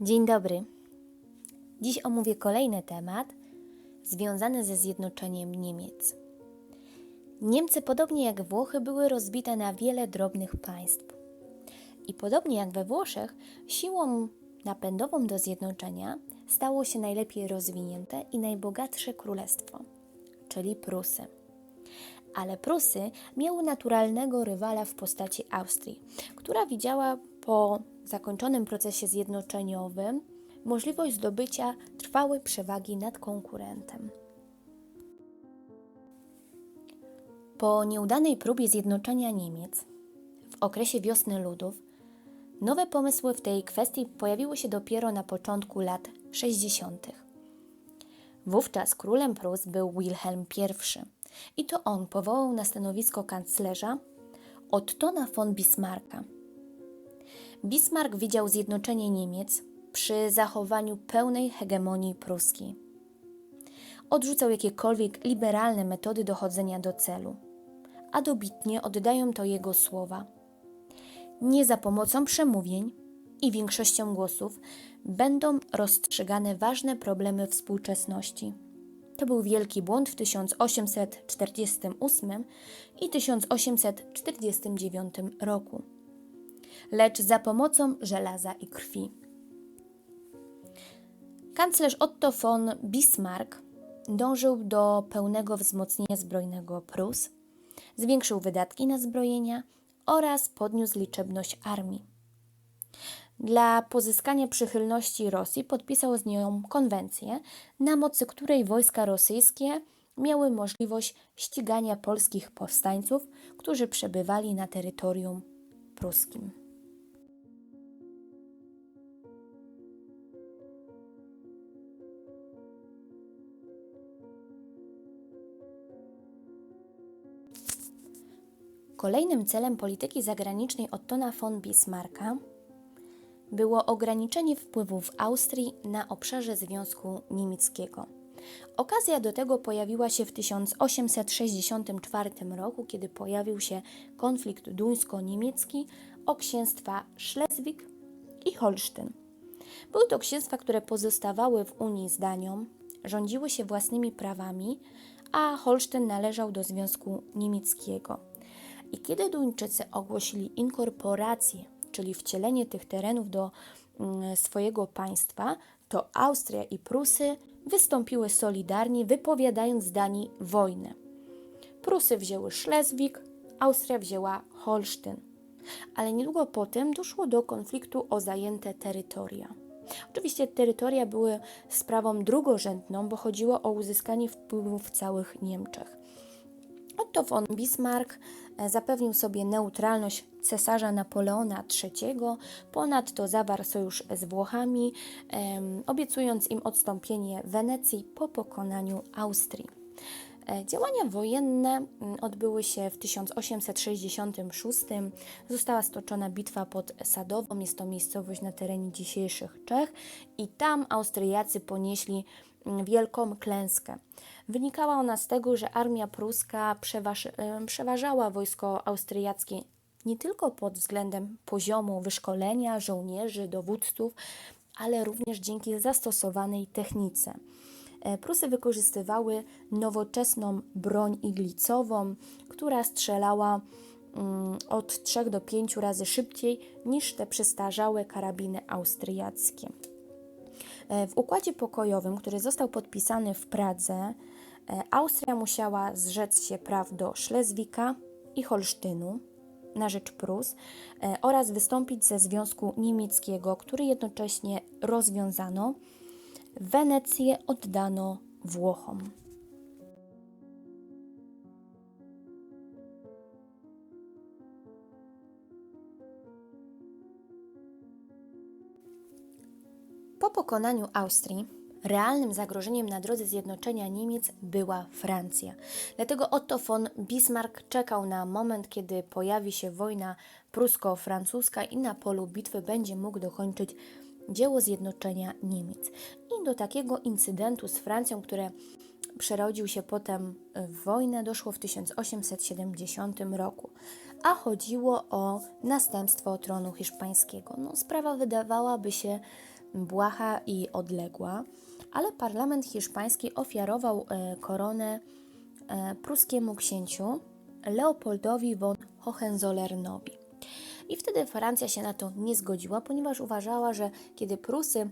Dzień dobry. Dziś omówię kolejny temat związany ze zjednoczeniem Niemiec. Niemcy, podobnie jak Włochy, były rozbite na wiele drobnych państw. I podobnie jak we Włoszech, siłą napędową do zjednoczenia stało się najlepiej rozwinięte i najbogatsze królestwo, czyli Prusy. Ale Prusy miały naturalnego rywala w postaci Austrii, która widziała po zakończonym procesie zjednoczeniowym możliwość zdobycia trwałej przewagi nad konkurentem. Po nieudanej próbie zjednoczenia Niemiec w okresie wiosny ludów, nowe pomysły w tej kwestii pojawiły się dopiero na początku lat 60. Wówczas królem Prus był Wilhelm I i to on powołał na stanowisko kanclerza Ottona von Bismarcka. Bismarck widział zjednoczenie Niemiec przy zachowaniu pełnej hegemonii pruskiej. Odrzucał jakiekolwiek liberalne metody dochodzenia do celu, a dobitnie oddają to jego słowa. Nie za pomocą przemówień i większością głosów będą rozstrzygane ważne problemy współczesności. To był wielki błąd w 1848 i 1849 roku, lecz za pomocą żelaza i krwi. Kanclerz Otto von Bismarck dążył do pełnego wzmocnienia zbrojnego Prus, zwiększył wydatki na zbrojenia oraz podniósł liczebność armii. Dla pozyskania przychylności Rosji podpisał z nią konwencję, na mocy której wojska rosyjskie miały możliwość ścigania polskich powstańców, którzy przebywali na terytorium pruskim. Kolejnym celem polityki zagranicznej Ottona von Bismarcka było ograniczenie wpływów Austrii na obszarze Związku Niemieckiego. Okazja do tego pojawiła się w 1864 roku, kiedy pojawił się konflikt duńsko-niemiecki o księstwa Schleswig i Holsztyn. Były to księstwa, które pozostawały w Unii z Danią, rządziły się własnymi prawami, a Holsztyn należał do Związku Niemieckiego. I kiedy Duńczycy ogłosili inkorporację, czyli wcielenie tych terenów do mm, swojego państwa, to Austria i Prusy wystąpiły solidarnie, wypowiadając Danii wojnę. Prusy wzięły Szlezwik, Austria wzięła Holsztyn. Ale niedługo potem doszło do konfliktu o zajęte terytoria. Oczywiście terytoria były sprawą drugorzędną, bo chodziło o uzyskanie wpływów w całych Niemczech. Otto von Bismarck e, zapewnił sobie neutralność cesarza Napoleona III, ponadto zawarł sojusz z Włochami, obiecując im odstąpienie Wenecji po pokonaniu Austrii. E, działania wojenne odbyły się w 1866. Została stoczona bitwa pod Sadową, jest to miejscowość na terenie dzisiejszych Czech, i tam Austriacy ponieśli wielką klęskę. Wynikała ona z tego, że armia pruska przeważ, przeważała wojsko austriackie nie tylko pod względem poziomu wyszkolenia żołnierzy, dowódców, ale również dzięki zastosowanej technice. E, Prusy wykorzystywały nowoczesną broń iglicową, która strzelała mm, od 3 do 5 razy szybciej niż te przestarzałe karabiny austriackie. E, w układzie pokojowym, który został podpisany w Pradze, e, Austria musiała zrzec się praw do Szlezwika i Holsztynu na rzecz Prus e, oraz wystąpić ze Związku Niemieckiego, który jednocześnie rozwiązano. Wenecję oddano Włochom. Po pokonaniu Austrii, realnym zagrożeniem na drodze zjednoczenia Niemiec była Francja. Dlatego Otto von Bismarck czekał na moment, kiedy pojawi się wojna prusko-francuska i na polu bitwy będzie mógł dokończyć dzieło zjednoczenia Niemiec. I do takiego incydentu z Francją, które przerodził się potem w wojnę, doszło w 1870 roku, a chodziło o następstwo tronu hiszpańskiego. No, sprawa wydawałaby się błaha i odległa, ale parlament hiszpański ofiarował e, koronę e, pruskiemu księciu Leopoldowi von Hohenzollernowi. I wtedy Francja się na to nie zgodziła, ponieważ uważała, że kiedy Prusy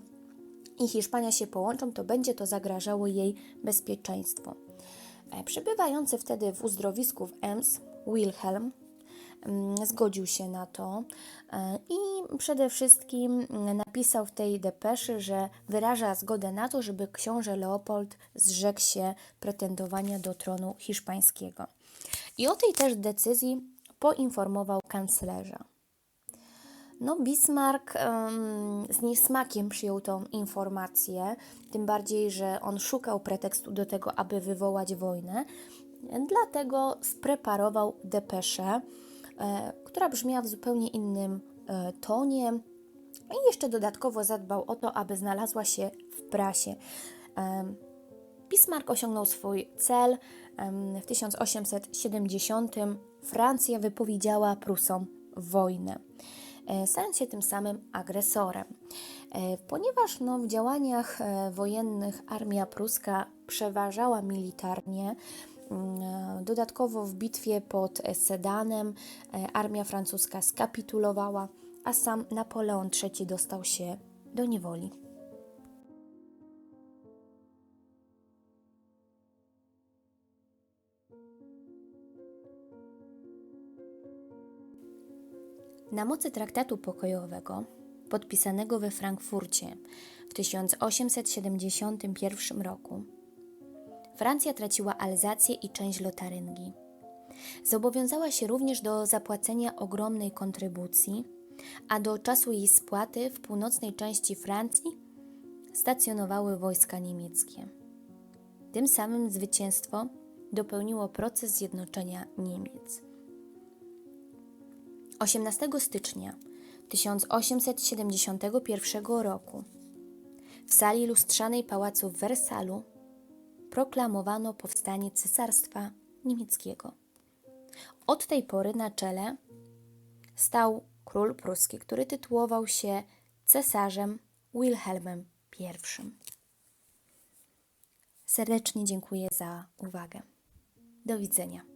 i Hiszpania się połączą, to będzie to zagrażało jej bezpieczeństwu. E, Przebywający wtedy w uzdrowisku w Ems, Wilhelm, zgodził się na to e, i przede wszystkim mm, napisał w tej depeszy, że wyraża zgodę na to, żeby książę Leopold zrzekł się pretendowania do tronu hiszpańskiego. I o tej też decyzji poinformował kanclerza. No, Bismarck um, z niesmakiem przyjął tą informację, tym bardziej, że on szukał pretekstu do tego, aby wywołać wojnę. Dlatego spreparował depeszę, która brzmiała w zupełnie innym e, tonie i jeszcze dodatkowo zadbał o to, aby znalazła się w prasie. E, Bismarck osiągnął swój cel. W 1870 Francja wypowiedziała Prusom wojnę e, stając się tym samym agresorem. E, Ponieważ no, w działaniach e, wojennych armia pruska przeważała militarnie, e, dodatkowo w bitwie pod Sedanem e, armia francuska skapitulowała, a sam Napoleon III dostał się do niewoli. Na mocy traktatu pokojowego podpisanego we Frankfurcie w 1871 roku Francja traciła Alzację i część Lotaryngii. Zobowiązała się również do zapłacenia ogromnej kontrybucji, a do czasu jej spłaty w północnej części Francji stacjonowały wojska niemieckie. Tym samym zwycięstwo dopełniło proces zjednoczenia Niemiec. 18 stycznia 1871 roku w sali lustrzanej pałacu w Wersalu proklamowano powstanie Cesarstwa Niemieckiego. Od tej pory na czele stał król pruski, który tytułował się cesarzem Wilhelmem I. Serdecznie dziękuję za uwagę. Do widzenia.